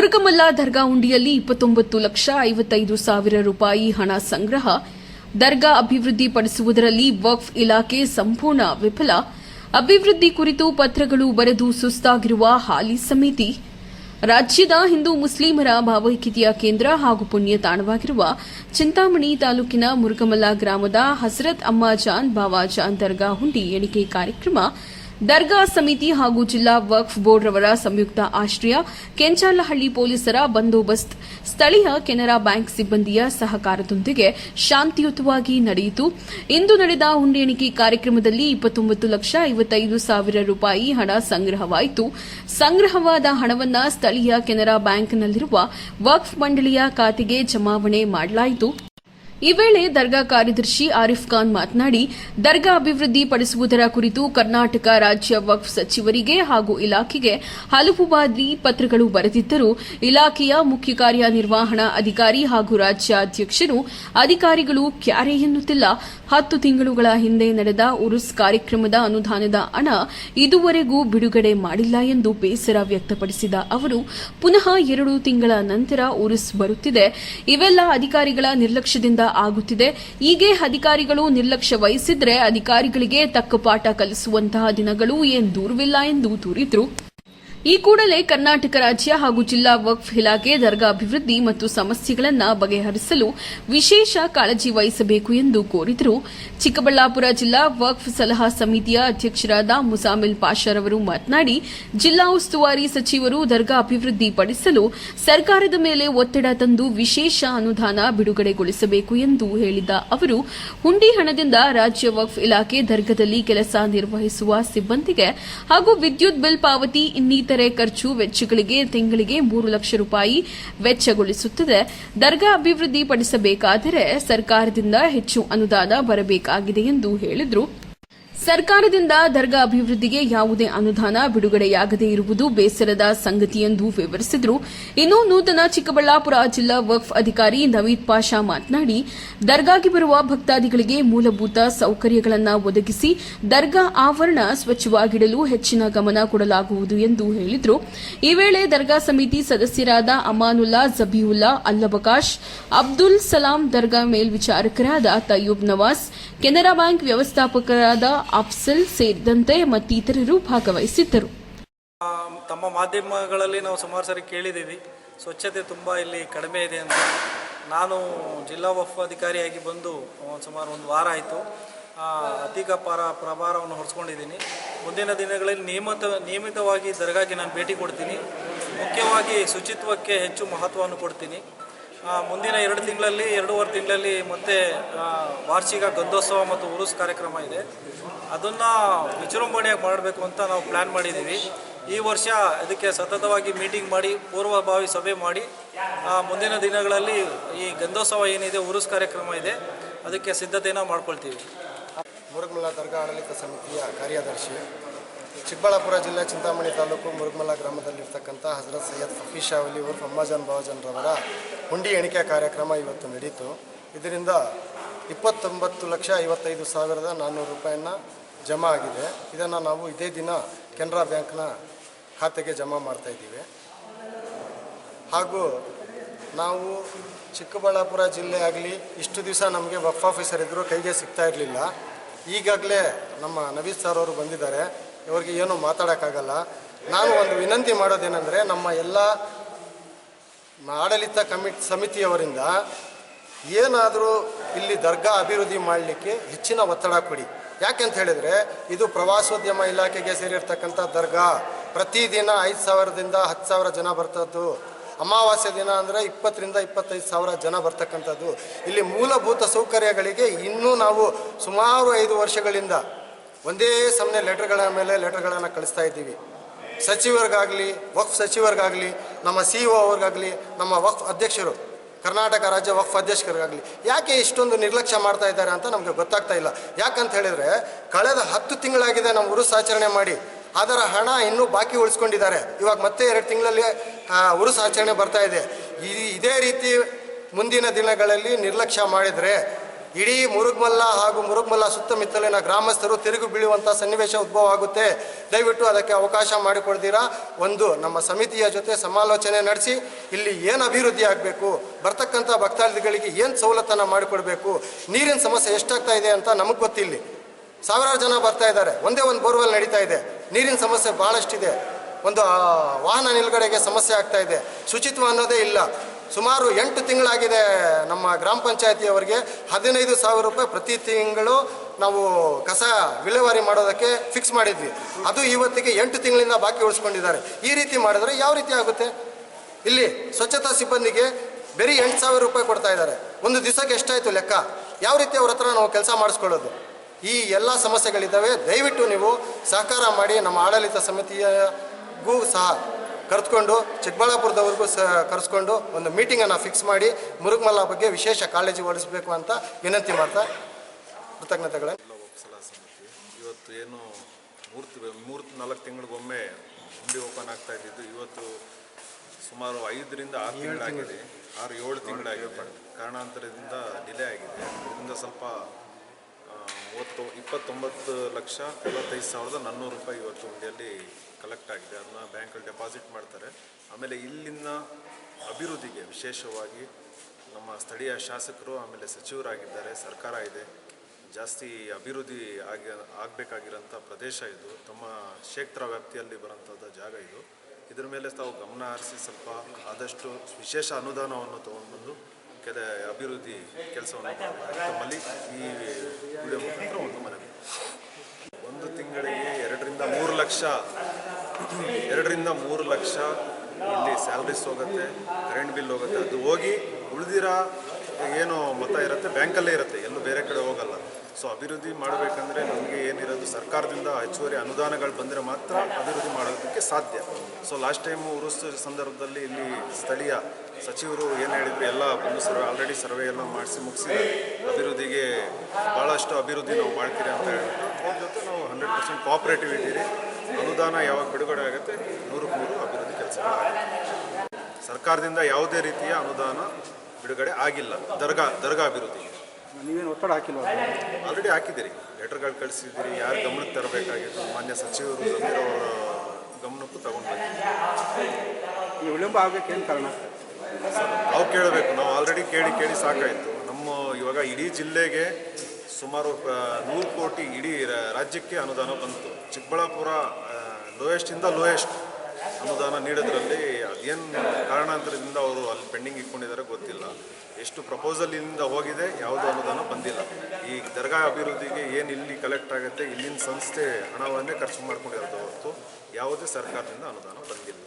ಮುರುಕಮಲ್ಲ ದರ್ಗಾ ಹುಂಡಿಯಲ್ಲಿ ಇಪ್ಪತ್ತೊಂಬತ್ತು ಲಕ್ಷ ಐವತ್ತೈದು ಸಾವಿರ ರೂಪಾಯಿ ಹಣ ಸಂಗ್ರಹ, ದರ್ಗಾ ಅಭಿವೃದ್ಧಿ ಪಡಿಸುವುದರಲ್ಲಿ ವಕ್ಫ್ ಇಲಾಖೆ ಸಂಪೂರ್ಣ ವಿಫಲ. ಅಭಿವೃದ್ಧಿ ಕುರಿತು ಪತ್ರಗಳು ಬರೆದು ಸುಸ್ತಾಗಿರುವ ಹಾಲಿ ಸಮಿತಿ. ರಾಜ್ಯದ ಹಿಂದೂ ಮುಸ್ಲಿಮರ ಭಾವೈಕ್ಯತೆಯ ಕೇಂದ್ರ ಹಾಗೂ ಪುಣ್ಯ ತಾಣವಾಗಿರುವ ಚಿಂತಾಮಣಿ ತಾಲೂಕಿನ ಮುರುಗಮಲ್ಲ ಗ್ರಾಮದ ಹಸರತ್ ಅಮ್ಮಾಜಾನ್ ಬಾವಾಜಾನ್ ದರ್ಗಾ ಹುಂಡಿ ಎಣಿಕೆ ಕಾರ್ಯಕ್ರಮ ದರ್ಗಾ ಸಮಿತಿ ಹಾಗೂ ಜಿಲ್ಲಾ ವಕ್ಫ್ ಬೋರ್ಡ್ ರವರ ಸಂಯುಕ್ತ ಆಶ್ರಯ, ಕೆಂಚಾಲಹಳ್ಳಿ ಪೊಲೀಸರ ಬಂದೋಬಸ್ತ್, ಸ್ಥಳೀಯ ಕೆನರಾ ಬ್ಯಾಂಕ್ ಸಿಬ್ಬಂದಿಯ ಸಹಕಾರದೊಂದಿಗೆ ಶಾಂತಿಯುತವಾಗಿ ನಡೆಯಿತು. ಇಂದು ನಡೆದ ಹುಂಡಿ ಎಣಿಕೆ ಕಾರ್ಯಕ್ರಮದಲ್ಲಿ ಇಪ್ಪತ್ತೊಂಬತ್ತು ಲಕ್ಷ ಐವತ್ತೈದು ಸಾವಿರ ರೂಪಾಯಿ ಹಣ ಸಂಗ್ರಹವಾಯಿತು. ಸಂಗ್ರಹವಾದ ಹಣವನ್ನು ಸ್ಥಳೀಯ ಕೆನರಾ ಬ್ಯಾಂಕ್ನಲ್ಲಿರುವ ವಕ್ಫ್ ಮಂಡಳಿಯ ಖಾತೆಗೆ ಜಮಾವಣೆ ಮಾಡಲಾಯಿತು. ಈ ವೇಳೆ ದರ್ಗಾ ಕಾರ್ಯದರ್ಶಿ ಆರಿಫ್ ಖಾನ್ ಮಾತನಾಡಿ, ದರ್ಗಾ ಅಭಿವೃದ್ಧಿ ಪಡಿಸುವುದರ ಕುರಿತು ಕರ್ನಾಟಕ ರಾಜ್ಯ ವಕ್ಫ್ ಸಚಿವರಿಗೆ ಹಾಗೂ ಇಲಾಖೆಗೆ ಹಲವು ಬಾರಿ ಪತ್ರಗಳು ಬರೆದಿದ್ದರೂ, ಇಲಾಖೆಯ ಮುಖ್ಯ ಕಾರ್ಯನಿರ್ವಹಣಾ ಅಧಿಕಾರಿ ಹಾಗೂ ರಾಜ್ಯಾಧ್ಯಕ್ಷರು ಅಧಿಕಾರಿಗಳು ಕ್ಯಾರೆ ಎನ್ನುತ್ತಿಲ್ಲ. ಹತ್ತು ತಿಂಗಳುಗಳ ಹಿಂದೆ ನಡೆದ ಉರುಸ್ ಕಾರ್ಯಕ್ರಮದ ಅನುದಾನದ ಹಣ ಇದುವರೆಗೂ ಬಿಡುಗಡೆ ಮಾಡಿಲ್ಲ ಎಂದು ಬೇಸರ ವ್ಯಕ್ತಪಡಿಸಿದ ಅವರು, ಪುನಃ ಎರಡು ತಿಂಗಳ ನಂತರ ಉರುಸ್ ಬರುತ್ತಿದೆ. ಇವೆಲ್ಲ ಅಧಿಕಾರಿಗಳ ನಿರ್ಲಕ್ಷ್ಯದಿಂದ ಆಗುತ್ತಿದೆ. ಹೀಗೆ ಅಧಿಕಾರಿಗಳು ನಿರ್ಲಕ್ಷ್ಯ ವಹಿಸಿದ್ರೆ ಅಧಿಕಾರಿಗಳಿಗೆ ತಕ್ಕ ಪಾಠ ಕಲಿಸುವಂತಹ ದಿನಗಳು ಏನ್ ದೂರವಿಲ್ಲ ಎಂದು ದೂರಿದ್ರು. ಈ ಕೂಡಲೇ ಕರ್ನಾಟಕ ರಾಜ್ಯ ಹಾಗೂ ಜಿಲ್ಲಾ ವಕ್ಫ್ ಇಲಾಖೆ ದರ್ಗಾ ಅಭಿವೃದ್ಧಿ ಮತ್ತು ಸಮಸ್ಯೆಗಳನ್ನು ಬಗೆಹರಿಸಲು ವಿಶೇಷ ಕಾಳಜಿ ವಹಿಸಬೇಕು ಎಂದು ಕೋರಿದರು. ಚಿಕ್ಕಬಳ್ಳಾಪುರ ಜಿಲ್ಲಾ ವಕ್ಫ್ ಸಲಹಾ ಸಮಿತಿಯ ಅಧ್ಯಕ್ಷರಾದ ಮುಸಾಮಿಲ್ ಪಾಷಾರವರು ಮಾತನಾಡಿ, ಜಿಲ್ಲಾ ಉಸ್ತುವಾರಿ ಸಚಿವರು ದರ್ಗಾ ಅಭಿವೃದ್ಧಿಪಡಿಸಲು ಸರ್ಕಾರದ ಮೇಲೆ ಒತ್ತಡ ತಂದು ವಿಶೇಷ ಅನುದಾನ ಬಿಡುಗಡೆಗೊಳಿಸಬೇಕು ಎಂದು ಹೇಳಿದ ಅವರು, ಹುಂಡಿ ಹಣದಿಂದ ರಾಜ್ಯ ವಕ್ಫ್ ಇಲಾಖೆ ದರ್ಗದಲ್ಲಿ ಕೆಲಸ ನಿರ್ವಹಿಸುವ ಸಿಬ್ಬಂದಿಗೆ ಹಾಗೂ ವಿದ್ಯುತ್ ಬಿಲ್ ಪಾವತಿ ಇನ್ನಿತರೆ ಖರ್ಚು ವೆಚ್ಚಗಳಿಗೆ ತಿಂಗಳಿಗೆ ಮೂರು ಲಕ್ಷ ರೂಪಾಯಿ ವೆಚ್ಚಗೊಳಿಸುತ್ತದೆ. ದರ್ಗಾ ಅಭಿವೃದ್ಧಿಪಡಿಸಬೇಕಾದರೆ ಸರ್ಕಾರದಿಂದ ಹೆಚ್ಚು ಅನುದಾನ ಬರಬೇಕಾಗಿದೆ ಎಂದು ಹೇಳಿದರು. ಸರ್ಕಾರದಿಂದ ದರ್ಗಾ ಅಭಿವೃದ್ಧಿಗೆ ಯಾವುದೇ ಅನುದಾನ ಬಿಡುಗಡೆಯಾಗದೇ ಇರುವುದು ಬೇಸರದ ಸಂಗತಿ ಎಂದು ವಿವರಿಸಿದರು. ಇನ್ನು ನೂತನ ಚಿಕ್ಕಬಳ್ಳಾಪುರ ಜಿಲ್ಲಾ ವಕ್ಫ್ ಅಧಿಕಾರಿ ನವೀದ್ ಪಾಷಾ ಮಾತನಾಡಿ, ದರ್ಗಾಗೆ ಬರುವ ಭಕ್ತಾದಿಗಳಿಗೆ ಮೂಲಭೂತ ಸೌಕರ್ಯಗಳನ್ನು ಒದಗಿಸಿ ದರ್ಗಾ ಆವರಣ ಸ್ವಚ್ಛವಾಗಿಡಲು ಹೆಚ್ಚಿನ ಗಮನ ಕೊಡಲಾಗುವುದು ಎಂದು ಹೇಳಿದರು. ಈ ವೇಳೆ ದರ್ಗಾ ಸಮಿತಿ ಸದಸ್ಯರಾದ ಅಮಾನುಲ್ಲಾ ಜಬೀವುಲ್ಲಾ ಅಲ್ಲಬಕಾಶ್, ಅಬ್ದುಲ್ ಸಲಾಂ ದರ್ಗಾ ಮೇಲ್ವಿಚಾರಕರಾದ ತಯ್ಯೂಬ್ ನವಾಸ್ ಕೆನರಾ ಬ್ಯಾಂಕ್ ವ್ಯವಸ್ಥಾಪಕರಾದ ಅಫ್ಸಲ್ ಸೇರಿದಂತೆ ಮತ್ತಿತರರು ಭಾಗವಹಿಸಿದ್ದರು. ತಮ್ಮ ಮಾಧ್ಯಮಗಳಲ್ಲಿ ನಾವು ಸುಮಾರು ಸಾರಿ ಕೇಳಿದ್ದೀವಿ. ಸ್ವಚ್ಛತೆ ತುಂಬ ಇಲ್ಲಿ ಕಡಿಮೆ ಇದೆ ಅಂತ. ನಾನು ಜಿಲ್ಲಾ ವಫ್ ಅಧಿಕಾರಿಯಾಗಿ ಬಂದು ಸುಮಾರು ಒಂದು ವಾರ ಆಯಿತು. ಅಧಿಕ ಪರ ಪ್ರಭಾರವನ್ನು ಹೊರಿಸ್ಕೊಂಡಿದ್ದೀನಿ. ಮುಂದಿನ ದಿನಗಳಲ್ಲಿ ನಿಯಮಿತ, ನಿಯಮಿತವಾಗಿ ದರ್ಗಾಗೆ ನಾನು ಭೇಟಿ ಕೊಡ್ತೀನಿ. ಮುಖ್ಯವಾಗಿ ಶುಚಿತ್ವಕ್ಕೆ ಹೆಚ್ಚು ಮಹತ್ವವನ್ನು ಕೊಡ್ತೀನಿ. ಮುಂದಿನ ಎರಡು ತಿಂಗಳಲ್ಲಿ, ಎರಡೂವರೆ ತಿಂಗಳಲ್ಲಿ ಮತ್ತೆ ವಾರ್ಷಿಕ ಗಂಧೋತ್ಸವ ಮತ್ತು ಉರುಸ್ ಕಾರ್ಯಕ್ರಮ ಇದೆ. ಅದನ್ನು ವಿಜೃಂಭಣೆಯಾಗಿ ಮಾಡಬೇಕು ಅಂತ ನಾವು ಪ್ಲ್ಯಾನ್ ಮಾಡಿದ್ದೀವಿ ಈ ವರ್ಷ ಇದಕ್ಕೆ ಸತತವಾಗಿ ಮೀಟಿಂಗ್ ಮಾಡಿ, ಪೂರ್ವಭಾವಿ ಸಭೆ ಮಾಡಿ ಮುಂದಿನ ದಿನಗಳಲ್ಲಿ ಈ ಗಂಧೋತ್ಸವ ಏನಿದೆ, ಉರುಸ್ ಕಾರ್ಯಕ್ರಮ ಇದೆ. ಅದಕ್ಕೆ ಸಿದ್ಧತೆಯನ್ನು ಮಾಡ್ಕೊಳ್ತೀವಿ. ಮುರುಗಮಲ ದರ್ಗಾ ಆಡಳಿತ ಸಮಿತಿಯ ಕಾರ್ಯದರ್ಶಿ, ಚಿಕ್ಕಬಳ್ಳಾಪುರ ಜಿಲ್ಲೆ ಚಿಂತಾಮಣಿ ತಾಲೂಕು ಮುರುಗಮಲ ಗ್ರಾಮದಲ್ಲಿರ್ತಕ್ಕಂಥ ಹಜರತ್ ಸೈಯದ್ ಫಫೀ ಶಾವಲಿ ಉರ್ಫ್ ಅಮ್ಮಾಜಾನ್ ಬಾವಾಜಾನ್ ರವರ ಹುಂಡಿ ಎಣಿಕೆ ಕಾರ್ಯಕ್ರಮ ಇವತ್ತು ನಡೀತು. ಇದರಿಂದ ಇಪ್ಪತ್ತೊಂಬತ್ತು ಲಕ್ಷ ಐವತ್ತೈದು ಸಾವಿರದ ನಾನ್ನೂರು ರೂಪಾಯಿನ ಜಮಾ ಆಗಿದೆ. ಇದನ್ನು ನಾವು ಇದೇ ದಿನ ಕೆನರಾ ಬ್ಯಾಂಕ್ನ ಖಾತೆಗೆ ಜಮಾ ಮಾಡ್ತಾ ಇದ್ದೀವಿ. ಹಾಗೂ ನಾವು ಚಿಕ್ಕಬಳ್ಳಾಪುರ ಜಿಲ್ಲೆ ಆಗಲಿ, ಇಷ್ಟು ದಿವಸ ನಮಗೆ ವಫ್ ಆಫೀಸರ್ ಇದ್ದರೂ ಕೈಗೆ ಸಿಗ್ತಾ ಇರಲಿಲ್ಲ. ಈಗಾಗಲೇ ನಮ್ಮ ನವೀದ್ ಸರ್ ಅವರು ಬಂದಿದ್ದಾರೆ. ಇವರಿಗೆ ಏನೂ ಮಾತಾಡೋಕ್ಕಾಗಲ್ಲ. ನಾನು ಒಂದು ವಿನಂತಿ ಮಾಡೋದೇನೆಂದರೆ, ನಮ್ಮ ಎಲ್ಲ ಆಡಳಿತ ಕಮಿಟಿ ಸಮಿತಿಯವರಿಂದ ಏನಾದರೂ ಇಲ್ಲಿ ದರ್ಗಾ ಅಭಿವೃದ್ಧಿ ಮಾಡಲಿಕ್ಕೆ ಹೆಚ್ಚಿನ ಒತ್ತಡ ಕೊಡಿ. ಯಾಕೆಂತ ಹೇಳಿದರೆ, ಇದು ಪ್ರವಾಸೋದ್ಯಮ ಇಲಾಖೆಗೆ ಸೇರಿರ್ತಕ್ಕಂಥ ದರ್ಗಾ. ಪ್ರತಿದಿನ ಐದು ಸಾವಿರದಿಂದ ಹತ್ತು ಸಾವಿರ ಜನ ಬರ್ತದ್ದು. ಅಮಾವಾಸ್ಯ ದಿನ ಅಂದರೆ ಇಪ್ಪತ್ತರಿಂದ ಇಪ್ಪತ್ತೈದು ಸಾವಿರ ಜನ ಬರ್ತಕ್ಕಂಥದ್ದು. ಇಲ್ಲಿ ಮೂಲಭೂತ ಸೌಕರ್ಯಗಳಿಗೆ ಇನ್ನೂ ನಾವು ಸುಮಾರು ಐದು ವರ್ಷಗಳಿಂದ ಒಂದೇ ಸಮನೆ ಲೆಟರ್ಗಳ ಮೇಲೆ ಲೆಟರ್ಗಳನ್ನು ಕಳಿಸ್ತಾ ಇದ್ದೀವಿ. ಸಚಿವರಿಗಾಗಲಿ, ವಕ್ಫ್ ಸಚಿವರಿಗಾಗಲಿ ನಮ್ಮ ಸಿ ಒ ಅವ್ರಿಗಾಗಲಿ, ನಮ್ಮ ವಕ್ಫ್ ಅಧ್ಯಕ್ಷರು, ಕರ್ನಾಟಕ ರಾಜ್ಯ ವಕ್ಫ್ ಅಧ್ಯಕ್ಷರಿಗಾಗಲಿ, ಯಾಕೆ ಇಷ್ಟೊಂದು ನಿರ್ಲಕ್ಷ್ಯ ಮಾಡ್ತಾ ಇದ್ದಾರೆ ಅಂತ ನಮಗೆ ಗೊತ್ತಾಗ್ತಾ ಇಲ್ಲ. ಯಾಕಂತ ಹೇಳಿದರೆ, ಕಳೆದ ಹತ್ತು ತಿಂಗಳಾಗಿದೆ ನಮ್ಮ ಉರುಸ್ ಆಚರಣೆ ಮಾಡಿ, ಅದರ ಹಣ ಇನ್ನೂ ಬಾಕಿ ಉಳಿಸ್ಕೊಂಡಿದ್ದಾರೆ. ಇವಾಗ ಮತ್ತೆ ಎರಡು ತಿಂಗಳಲ್ಲಿ ಉರುಸು ಉರುಸ್ ಆಚರಣೆ ಬರ್ತಾ ಇದೆ. ಇದೇ ರೀತಿ ಮುಂದಿನ ದಿನಗಳಲ್ಲಿ ನಿರ್ಲಕ್ಷ್ಯ ಮಾಡಿದರೆ ಇಡೀ ಮುರುಗ್ಮಲ್ಲ ಹಾಗೂ ಮುರುಗ್ಮಲ್ಲ ಸುತ್ತಮುತ್ತಲಿನ ಗ್ರಾಮಸ್ಥರು ತಿರುಗು ಬೀಳುವಂಥ ಸನ್ನಿವೇಶ ಉದ್ಭವ ಆಗುತ್ತೆ. ದಯವಿಟ್ಟು ಅದಕ್ಕೆ ಅವಕಾಶ ಮಾಡಿಕೊಡ್ತೀರಾ? ಒಂದು, ನಮ್ಮ ಸಮಿತಿಯ ಜೊತೆ ಸಮಾಲೋಚನೆ ನಡೆಸಿ, ಇಲ್ಲಿ ಏನು ಅಭಿವೃದ್ಧಿ ಆಗಬೇಕು? ಬರ್ತಕ್ಕಂಥ ಭಕ್ತಾದಿಗಳಿಗೆ ಏನು ಸವಲತ್ತನ್ನು ಮಾಡಿಕೊಡ್ಬೇಕು? ನೀರಿನ ಸಮಸ್ಯೆ ಎಷ್ಟಾಗ್ತಾ ಇದೆ ಅಂತ ನಮಗೆ ಗೊತ್ತಿಲ್ಲ. ಸಾವಿರಾರು ಜನ ಬರ್ತಾ ಇದ್ದಾರೆ. ಒಂದೇ ಒಂದು ಬೋರ್ವೆಲ್ ನಡೀತಾ ಇದೆ. ನೀರಿನ ಸಮಸ್ಯೆ ಭಾಳಷ್ಟಿದೆ ಒಂದು ವಾಹನ ನಿಲುಗಡೆಗೆ ಸಮಸ್ಯೆ ಆಗ್ತಾ ಇದೆ. ಶುಚಿತ್ವ ಅನ್ನೋದೇ ಇಲ್ಲ. ಸುಮಾರು ಎಂಟು ತಿಂಗಳಾಗಿದೆ ನಮ್ಮ ಗ್ರಾಮ ಪಂಚಾಯತಿಯವರಿಗೆ ಹದಿನೈದು ಸಾವಿರ ರೂಪಾಯಿ ಪ್ರತಿ ತಿಂಗಳು ನಾವು ಕಸ ವಿಲೇವಾರಿ ಮಾಡೋದಕ್ಕೆ ಫಿಕ್ಸ್ ಮಾಡಿದ್ವಿ. ಅದು ಇವತ್ತಿಗೆ ಎಂಟು ತಿಂಗಳಿಂದ ಬಾಕಿ ಉಳಿಸ್ಕೊಂಡಿದ್ದಾರೆ. ಈ ರೀತಿ ಮಾಡಿದ್ರೆ ಯಾವ ರೀತಿ ಆಗುತ್ತೆ? ಇಲ್ಲಿ ಸ್ವಚ್ಛತಾ ಸಿಬ್ಬಂದಿಗೆ ಬರೀ ಎಂಟು ಸಾವಿರ ರೂಪಾಯಿ ಕೊಡ್ತಾ ಇದ್ದಾರೆ. ಒಂದು ದಿವಸಕ್ಕೆ ಎಷ್ಟಾಯಿತು ಲೆಕ್ಕ? ಯಾವ ರೀತಿ ಅವ್ರ ಹತ್ರ ನಾವು ಕೆಲಸ ಮಾಡಿಸ್ಕೊಳ್ಳೋದು? ಈ ಎಲ್ಲ ಸಮಸ್ಯೆಗಳಿದ್ದಾವೆ. ದಯವಿಟ್ಟು ನೀವು ಸಹಕಾರ ಮಾಡಿ ನಮ್ಮ ಆಡಳಿತ ಸಮಿತಿಯಗೂ ಸಹ ಕರೆದುಕೊಂಡು ಚಿಕ್ಕಬಳ್ಳಾಪುರದವರೆಗೂ ಸ ಕರೆಸ್ಕೊಂಡು ಒಂದು ಮೀಟಿಂಗನ್ನು ಫಿಕ್ಸ್ ಮಾಡಿ ಮುರುಗ್ಮಲ್ಲ ಬಗ್ಗೆ ವಿಶೇಷ ಕಾಳಜಿ ಓಡಿಸಬೇಕು ಅಂತ ವಿನಂತಿ ಮಾಡ್ತಾ ಕೃತಜ್ಞತೆಗಳನ್ನು. ಇವತ್ತು ಏನು ಮೂರು ಮೂರ್ತಿ ಮೂರು ನಾಲ್ಕು ತಿಂಗಳಿಗೊಮ್ಮೆ ಹುಂಡಿ ಓಪನ್ ಆಗ್ತಾ ಇದ್ದಿದ್ದು ಇವತ್ತು ಸುಮಾರು ಐದರಿಂದ ಆರು ತಿಂಗಳಾಗಿದೆ. ಆರು ಏಳು ತಿಂಗಳಾಗಿದೆ. ಕಾರಣಾಂತರದಿಂದ ಡಿಲೇ ಆಗಿದೆ. ಇದರಿಂದ ಸ್ವಲ್ಪ ಮೂವತ್ತು, ಇಪ್ಪತ್ತೊಂಬತ್ತು ಲಕ್ಷ ಐವತ್ತೈದು ಸಾವಿರದ ನಾನ್ನೂರು ರೂಪಾಯಿ ಇವತ್ತು ಹುಂಡಿಯಲ್ಲಿ ಕಲೆಕ್ಟ್ ಆಗಿದೆ. ಅದನ್ನ ಬ್ಯಾಂಕಲ್ಲಿ ಡೆಪಾಸಿಟ್ ಮಾಡ್ತಾರೆ. ಆಮೇಲೆ ಇಲ್ಲಿನ ಅಭಿವೃದ್ಧಿಗೆ ವಿಶೇಷವಾಗಿ ನಮ್ಮ ಸ್ಥಳೀಯ ಶಾಸಕರು, ಆಮೇಲೆ ಸಚಿವರಾಗಿದ್ದಾರೆ, ಸರ್ಕಾರ ಇದೆ. ಜಾಸ್ತಿ ಅಭಿವೃದ್ಧಿ ಆಗಿ, ಆಗಬೇಕಾಗಿರೋಂಥ ಪ್ರದೇಶ ಇದು. ತಮ್ಮ ಕ್ಷೇತ್ರ ವ್ಯಾಪ್ತಿಯಲ್ಲಿ ಬರೋಂಥದ್ದು ಜಾಗ ಇದು. ಇದರ ಮೇಲೆ ತಾವು ಗಮನ ಹರಿಸಿ ಸ್ವಲ್ಪ ಆದಷ್ಟು ವಿಶೇಷ ಅನುದಾನವನ್ನು ತೊಗೊಂಡ್ಬಂದು ಕೆಲ ಅಭಿವೃದ್ಧಿ ಕೆಲಸವನ್ನು. ತಮ್ಮಲ್ಲಿ ಈ ವಿಡಿಯೋ ಮುಖಾಂತರ ಒಂದು ಮನವಿ ಒಂದು ತಿಂಗಳಿಗೆ ಎರಡರಿಂದ ಮೂರು ಲಕ್ಷ, ಎರಡರಿಂದ ಮೂರು ಲಕ್ಷ ಇಲ್ಲಿ ಸ್ಯಾಲ್ರೀಸ್ ಹೋಗುತ್ತೆ ಕರೆಂಟ್ ಬಿಲ್ ಹೋಗುತ್ತೆ ಅದು ಹೋಗಿ ಉಳಿದಿರೋ ಏನು ಮೊತ್ತ ಇರುತ್ತೆ ಬ್ಯಾಂಕಲ್ಲೇ ಇರುತ್ತೆ, ಎಲ್ಲೂ ಬೇರೆ ಕಡೆ ಹೋಗಲ್ಲ ಸೊ ಅಭಿವೃದ್ಧಿ ಮಾಡಬೇಕಂದ್ರೆ ನಮಗೆ ಏನಿರೋದು ಸರ್ಕಾರದಿಂದ ಹೆಚ್ಚುವರಿ ಅನುದಾನಗಳು ಬಂದರೆ ಮಾತ್ರ ಅಭಿವೃದ್ಧಿ ಮಾಡೋದಕ್ಕೆ ಸಾಧ್ಯ. ಸೊ ಲಾಸ್ಟ್ ಟೈಮು ಉರುಸ್ ಸಂದರ್ಭದಲ್ಲಿ ಇಲ್ಲಿ ಸ್ಥಳೀಯ ಸಚಿವರು ಏನು ಹೇಳಿದ್ರು, ಎಲ್ಲ ಒಂದು ಸರ್ವೆ ಆಲ್ರೆಡಿ ಸರ್ವೆ ಎಲ್ಲ ಮಾಡಿಸಿ ಮುಗಿಸಿ ಅಭಿವೃದ್ಧಿಗೆ ಭಾಳಷ್ಟು ಅಭಿವೃದ್ಧಿ ನಾವು ಮಾಡ್ತೀರಿ ಅಂತ ಹೇಳಿದ್ರು. ಅವ್ರ ಜೊತೆ ನಾವು ಹಂಡ್ರೆಡ್ ಪರ್ಸೆಂಟ್ ಕೋಆಪ್ರೇಟಿವ್ ಇದ್ದೀರಿ. ಅನುದಾನ ಯಾವಾಗ ಬಿಡುಗಡೆ ಆಗುತ್ತೆ, ನೂರಕ್ಕೆ ನೂರು ಅಭಿವೃದ್ಧಿ ಕೆಲಸಗಳಾಗುತ್ತೆ ಸರ್ಕಾರದಿಂದ ಯಾವುದೇ ರೀತಿಯ ಅನುದಾನ ಬಿಡುಗಡೆ ಆಗಿಲ್ಲ. ದರ್ಗಾ ದರ್ಗಾ ಅಭಿವೃದ್ಧಿಗೆ ನೀವೇನು ಒತ್ತಡ ಹಾಕಿಲ್ಲ ಆಲ್ರೆಡಿ ಹಾಕಿದ್ದೀರಿ. ಲೆಟರ್ಗಳು ಕಳಿಸಿದ್ದೀರಿ ಯಾರು ಗಮನಕ್ಕೆ ತರಬೇಕಾಗಿತ್ತು? ಮಾನ್ಯ ಸಚಿವರು ಜಮೀರ್ ಅವರ ಗಮನಕ್ಕೂ ತಗೊಂಡು ನೀವು ವಿಳಂಬ ಆಗಬೇಕೇನು ಕಾರಣ? ನಾವು ಕೇಳಬೇಕು. ನಾವು ಆಲ್ರೆಡಿ ಕೇಳಿ ಕೇಳಿ ಸಾಕಾಯಿತು. ನಮ್ಮ ಇವಾಗ ಇಡೀ ಜಿಲ್ಲೆಗೆ ಸುಮಾರು ನೂರು ಕೋಟಿ ಇಡೀ ರಾಜ್ಯಕ್ಕೆ ಅನುದಾನ ಬಂತು. ಚಿಕ್ಕಬಳ್ಳಾಪುರ ಲೋಯೆಸ್ಟಿಂದ ಲೋಯೆಸ್ಟ್ ಅನುದಾನ ನೀಡೋದ್ರಲ್ಲಿ ಅದೇನು ಕಾರಣಾಂತರದಿಂದ ಅವರು ಅಲ್ಲಿ ಪೆಂಡಿಂಗ್ ಇಟ್ಕೊಂಡಿದ್ದಾರೆ ಗೊತ್ತಿಲ್ಲ. ಎಷ್ಟು ಪ್ರಪೋಸಲಿಂದ ಹೋಗಿದೆ, ಯಾವುದು ಅನುದಾನ ಬಂದಿಲ್ಲ. ಈ ದರ್ಗಾ ಅಭಿವೃದ್ಧಿಗೆ ಏನು ಇಲ್ಲಿ ಕಲೆಕ್ಟ್ ಆಗುತ್ತೆ, ಇಲ್ಲಿನ ಸಂಸ್ಥೆ ಹಣವನ್ನೇ ಖರ್ಚು ಮಾಡ್ಕೊಂಡಿರೋದು ಹೊರತು ಯಾವುದೇ ಸರ್ಕಾರದಿಂದ ಅನುದಾನ ಬಂದಿಲ್ಲ.